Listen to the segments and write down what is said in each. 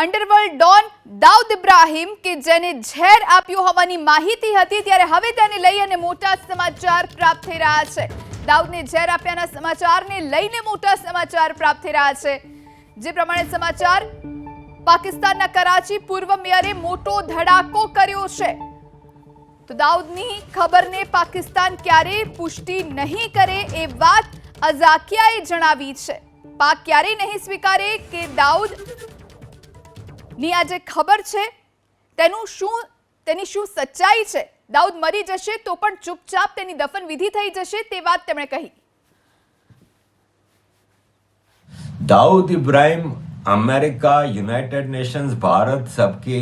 Underworld Don Dawood Ibrahim કે જેને ઝેર આપ્યું હોવાની માહિતી હતી, ત્યારે હવે તેને લઈ અને મોટા સમાચાર પ્રાપ્ત થઈ રહ્યા છે. દાઉદને ઝેર આપ્યાના સમાચારને લઈને મોટા સમાચાર પ્રાપ્ત થઈ રહ્યા છે. જે પ્રમાણે સમાચાર, પાકિસ્તાનના કરાચી પૂર્વ મેયરે મોટો ધડાકો કર્યો છે. તો દાઉદની ખબરને પાકિસ્તાન ક્યારેય પુષ્ટિ નહીં કરે એ વાત અઝાકિયાએ જણાવી છે. પાક ક્યારેય નહીં સ્વીકારે કે દાઉદ ની આ જે ખબર છે તેનું શું તેની શું સચ્ચાઈ છે દાઉદ મરી જશે તો પણ ચૂપચાપ તેની દફન વિધિ થઈ જશે તે વાત તેમણે કહી Dawood Ibrahim America United Nations Bharat सबके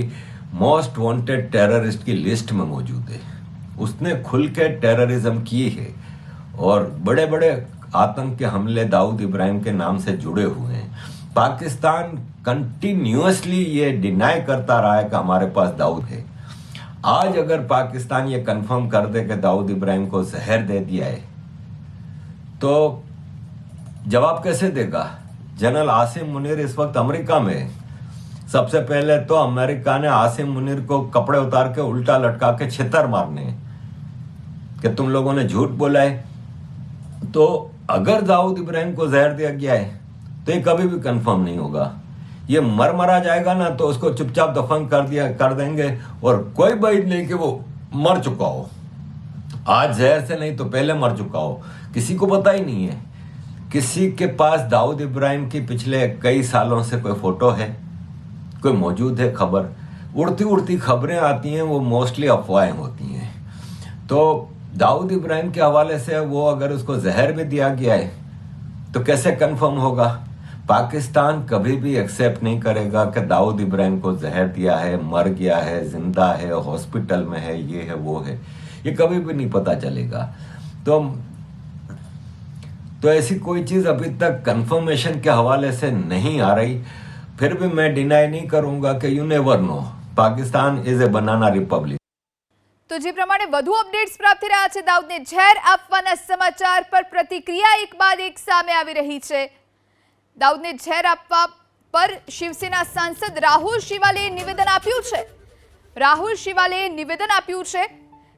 मोस्ट वांटेड टेररिस्ट की लिस्ट में मौजूद है उसने खुल के टेररिज्म की है और बड़े बड़े आतंक के हमले दाऊद इब्राहिम के नाम से जुड़े हुए हैं पाकिस्तान कंटिन्यूसली ये डिनाई करता रहा है कि हमारे पास दाऊद है। आज अगर पाकिस्तान ये कंफर्म कर दे कि दाऊद इब्राहिम को जहर दे दिया है तो जवाब कैसे देगा? जनरल आसिम मुनीर इस वक्त अमेरिका में सबसे पहले तो अमेरिका ने आसिम मुनीर को कपड़े उतार के उल्टा लटका के छितर मारने कि तुम लोगों ने झूठ बोला है? तो अगर दाऊद इब्राहिम को जहर दिया गया है तो ये कभी भी कंफर्म नहीं होगा। ये मर मरा जाएगा ना तो उसको चुपचाप दफन कर दिया, कर देंगे, और कोई बात नहीं कि वो मर चुका हो। आज जहर से नहीं तो पहले मर चुका हो। किसी को पता ही नहीं है। किसी के पास दाऊद इब्राहिम की पिछले कई सालों से कोई फ़ोटो है? कोई मौजूद है खबर? उड़ती उड़ती खबरें आती हैं, वो मोस्टली अफवाहें होती हैं। तो दाऊद इब्राहिम के हवाले से वो अगर उसको जहर भी दिया गया है तो कैसे कंफर्म होगा? पाकिस्तान कभी भी एक्सेप्ट नहीं करेगा कि दाऊद इब्राहिम को जहर दिया है मर गया है जिंदा है हॉस्पिटल में है ये है वो है ये कभी भी नहीं पता चलेगा तो तो ऐसी कोई चीज अभी तक कंफर्मेशन के हवाले से नहीं आ रही फिर भी मैं डिनाई नहीं करूंगा कि you never know Pakistan is a banana republic તો જે પ્રમાણે વધુ અપડેટ્સ પ્રાપ્ત થઈ રહ્યા છે દાઉદને ઝેર આપવાના સમાચાર પર પ્રતિક્રિયા એક બાદ એક સામે આવી રહી છે દાઉદને ઝેર આપવા પર શિવસેના સાંસદ રાહુલ શિવાલે નિવેદન આપ્યું છે. રાહુલ શિવાલે નિવેદન આપ્યું છે.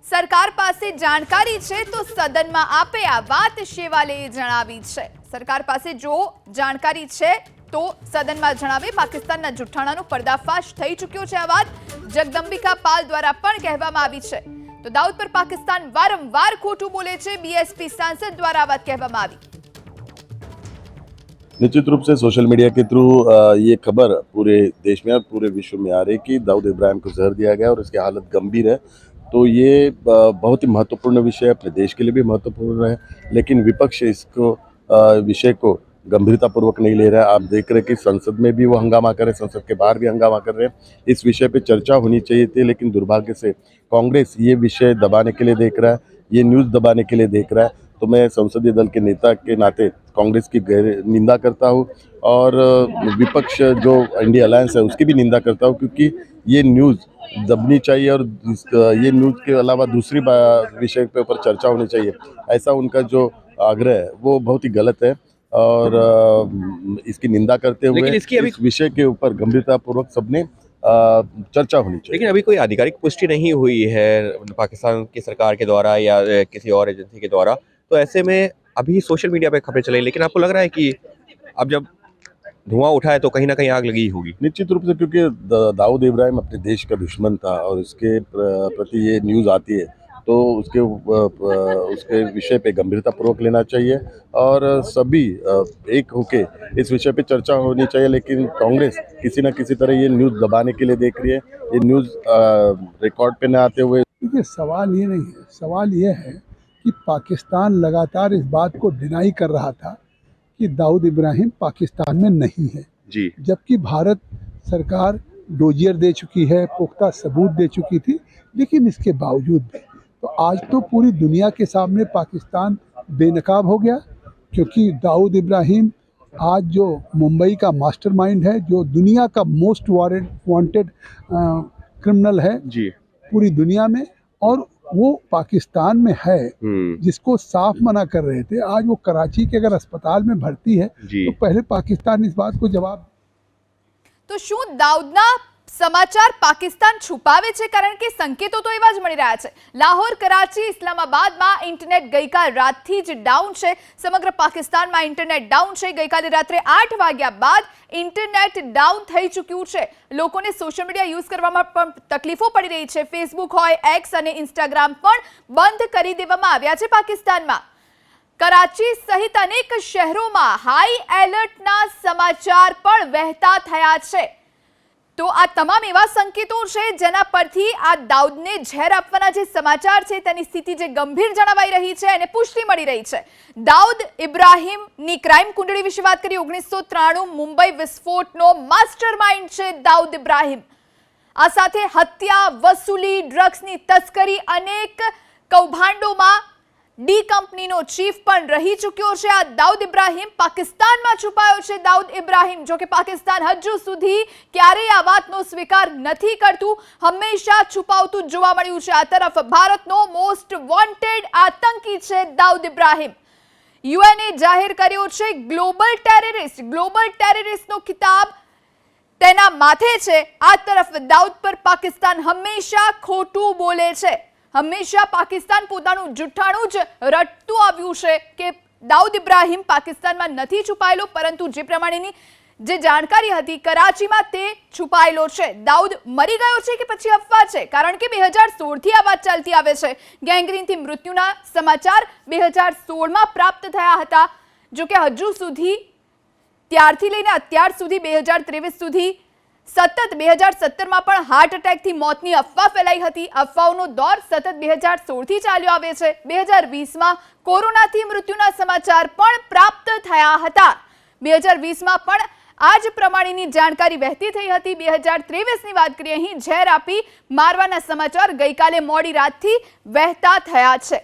સરકાર પાસે જાણકારી છે તો સદનમાં આપે આ વાત શિવાલે જણાવી છે. સરકાર પાસે જો જાણકારી છે તો સદનમાં જણાવે પાકિસ્તાનના જુઠ્ઠાણાનો પર્દાફાશ થઈ ચૂક્યો છે આ વાત. જગદંબિકા પાલ દ્વારા પણ કહેવામાં આવી છે. તો દાઉદ પર પાકિસ્તાન વારંવાર ખોટું બોલે છે. બીએસપી સાંસદ દ્વારા વાત કહેવામાં આવી. निश्चित रूप से सोशल मीडिया के थ्रू ये खबर पूरे देश में और पूरे विश्व में आ रही है कि दाऊद इब्राहिम को जहर दिया गया और इसकी हालत गंभीर है। तो ये बहुत ही महत्वपूर्ण विषय है, अपने देश के लिए भी महत्वपूर्ण है, लेकिन विपक्ष इसको विषय को गंभीरतापूर्वक नहीं ले रहा है। आप देख रहे हैं कि संसद में भी वो हंगामा कर रहे हैं, संसद के बाहर भी हंगामा कर रहे हैं। इस विषय पे चर्चा होनी चाहिए थी, लेकिन दुर्भाग्य से कांग्रेस ये विषय दबाने के लिए देख रहा है, ये न्यूज़ दबाने के लिए देख रहा है। तो मैं संसदीय दल के नेता के नाते कांग्रेस की गहरी निंदा करता हूँ और विपक्ष जो इंडिया अलायंस है उसकी भी निंदा करता हूँ क्योंकि ये न्यूज़ दबनी चाहिए और ये न्यूज़ के अलावा दूसरी विषय के ऊपर चर्चा होनी चाहिए। ऐसा उनका जो आग्रह है वो बहुत ही गलत है और इसकी निंदा करते हुए इस विषय के ऊपर गंभीरतापूर्वक सबने चर्चा होनी चाहिए। लेकिन अभी कोई आधिकारिक पुष्टि नहीं हुई है पाकिस्तान की सरकार के द्वारा या किसी और एजेंसी के द्वारा। तो ऐसे में अभी सोशल मीडिया पे खबरें चल रही लेकिन आपको लग रहा है कि अब जब धुआँ उठा है तो कहीं ना कहीं आग लगी होगी? निश्चित रूप से क्योंकि दाऊद इब्राहिम अपने देश का दुश्मन था और उसके प्र- प्रति ये न्यूज़ आती है तो उसके उसके विषय पे गंभीरतापूर्वक लेना चाहिए और सभी एक होके इस विषय पे चर्चा होनी चाहिए लेकिन कांग्रेस किसी ना किसी तरह ये न्यूज़ दबाने के लिए देख रही है। ये न्यूज़ रिकॉर्ड पे न आते हुए देखिए सवाल ये नहीं है सवाल ये है कि पाकिस्तान लगातार इस बात को डिनाई कर रहा था कि दाऊद इब्राहिम पाकिस्तान में नहीं है। जी। जबकि भारत सरकार डोजियर दे चुकी है पुख्ता सबूत दे चुकी थी लेकिन इसके बावजूद भी। तो आज तो पूरी दुनिया के सामने पाकिस्तान बेनकाब हो गया क्योंकि दाऊद इब्राहिम आज जो मुंबई का मास्टरमाइंड है जो दुनिया का मोस्ट वारंट वांटेड क्रिमिनल है जी। पूरी दुनिया में और वो पाकिस्तान में है हम्म। जिसको साफ़ मना कर रहे थे। आज वो कराची के अगर अस्पताल में भर्ती है तो पहले पाकिस्तान इस बात को जवाब तो शू दाऊदना સમાચાર પાકિસ્તાન છુપાવે છે કારણ કે સંકેતો તો એવા જ મળી રહ્યા છે. લાહોર, કરાચી, ઇસ્લામાબાદમાં ઇન્ટરનેટ ગઈકાલ રાતથી જ ડાઉન છે. સમગ્ર પાકિસ્તાનમાં ઇન્ટરનેટ ડાઉન છે. ગઈકાલે રાત્રે આઠ વાગ્યા બાદ ઇન્ટરનેટ ડાઉન થઈ ચૂક્યું છે. લોકોને સોશિયલ મીડિયા યુઝ કરવામાં પણ તકલીફો પડી રહી છે. ફેસબુક હોય, એક્સ અને ઇન્સ્ટાગ્રામ પણ બંધ કરી દેવામાં આવ્યા છે પાકિસ્તાનમાં. કરાચી સહિત અનેક શહેરોમાં હાઈ એલર્ટના સમાચાર પણ વહેતા થયા છે. તો આ તમામ એવા સંકેતો છે જેના પરથી આ દાઉદને ઝેર આપવાના જે સમાચાર છે તેની સ્થિતિ જે ગંભીર જણાવાઈ રહી છે એને પુષ્ટિ મળી રહી છે. દાઉદ ઇબ્રાહિમની ક્રાઇમ કુંડળી વિશે વાત કરી ઓગણીસો ત્રાણું મુંબઈ વિસ્ફોટનો માસ્ટર માઇન્ડ છે દાઉદ ઇબ્રાહિમ. આ સાથે હત્યા, વસૂલી, ડ્રગ્સની તસ્કરી અનેક કૌભાંડોમાં ડી કંપનીનો ચીફ પણ રહી ચૂક્યો છે. આ દાઉદ ઇબ્રાહિમ પાકિસ્તાનમાં છુપાયો છે. દાઉદ ઇબ્રાહિમ, જો કે પાકિસ્તાન હજુ સુધી ક્યારેય આ વાતનો સ્વીકાર નથી કરતું. હંમેશા છુપાવતું જોવા મળ્યું છે. આ તરફ ભારતનો મોસ્ટ વોન્ટેડ આતંકી છે દાઉદ ઇબ્રાહિમ. યુએનએ જાહેર કર્યો છે ગ્લોબલ ટેરરિસ્ટ ગ્લોબલ ટેરરિસ્ટનો ખિતાબ તેના માથે છે. આ તરફ દાઉદ પર પાકિસ્તાન હંમેશા ખોટું બોલે છે. હંમેશા પાકિસ્તાન પોતાનું જુઠ્ઠાણું જ રટતું આવ્યું છે કે દાઉદ ઇબ્રાહિમ પાકિસ્તાનમાં નથી છુપાયેલો, પરંતુ જે પ્રમાણેની જે જાણકારી હતી, કરાચીમાં તે છુપાયેલો છે. દાઉદ મરી ગયો છે કે પછી અફવા છે? કારણ કે બે હજાર સોળથી આ વાત ચાલતી આવે છે. ગેંગ્રીનથી મૃત્યુના સમાચાર બે હજાર સોળમાં પ્રાપ્ત થયા હતા. જો કે હજુ સુધી ત્યારથી લઈને અત્યાર સુધી, બે હજાર ત્રેવીસ સુધી સતત બે હજાર સત્તરમાં પણ હાર્ટ એટેકથી મોતની અફવા ફેલાઈ હતી. અફવાઓનો દોર સતત બે હજાર સોળથી ચાલ્યો આવે છે. બે હજાર વીસમાં કોરોનાથી મૃત્યુના સમાચાર પણ પ્રાપ્ત થયા હતા. બે હજાર વીસમાં પણ આ જ પ્રમાણેની જાણકારી વહેતી થઈ હતી. બે હજાર ત્રેવીસની વાત કરીએ, અહીં ઝેર આપી મારવાના સમાચાર ગઈકાલે મોડી રાતથી વહેતા થયા છે.